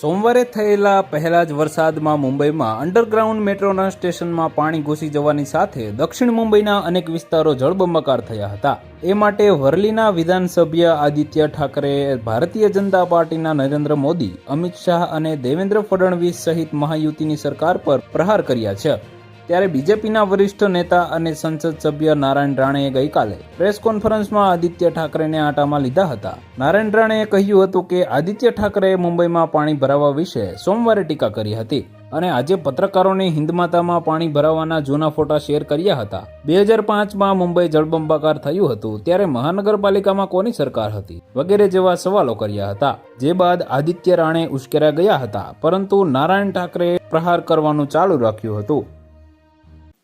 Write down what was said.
સવારે થયેલા પહેલા જ વરસાદમાં મુંબઈમાં અંડરગ્રાઉન્ડ મેટ્રોના સ્ટેશનમાં પાણી ઘૂસી જવાની સાથે દક્ષિણ મુંબઈના અનેક વિસ્તારો જળબંબાકાર થયા હતા. એ માટે વરલીના વિધાનસભ્ય આદિત્ય ઠાકરે ભારતીય જનતા પાર્ટીના નરેન્દ્ર મોદી, અમિત શાહ અને દેવેન્દ્ર ફડણવીસ સહિત મહાયુતિની સરકાર પર પ્રહાર કર્યા છે. ત્યારે બીજેપીના વરિષ્ઠ નેતા અને સંસદ સભ્ય નારાયણ રાણેએ ગઈકાલે પ્રેસ કોન્ફરન્સમાં આદિત્ય ઠાકરેને આટામાં લીધા હતા. નારાયણ રાણેએ કહ્યું હતું કે, આદિત્ય ઠાકરેએ મુંબઈમાં પાણી ભરાવા વિશે સોમવારે ટીકા કરી હતી અને આજે પત્રકારોને હિન્દમાતામાં પાણી ભરાવાના જૂના ફોટા શેર કર્યા હતા. બે હજાર પાંચમાં મુંબઈ જળબંબાકાર થયું હતું, ત્યારે મહાનગરપાલિકામાં કોની સરકાર હતી? વગેરે જેવા સવાલો કર્યા હતા. જે બાદ આદિત્ય રાણે ઉશ્કેર્યા ગયા હતા, પરંતુ નારાયણ ઠાકરે પ્રહાર કરવાનું ચાલુ રાખ્યું હતું.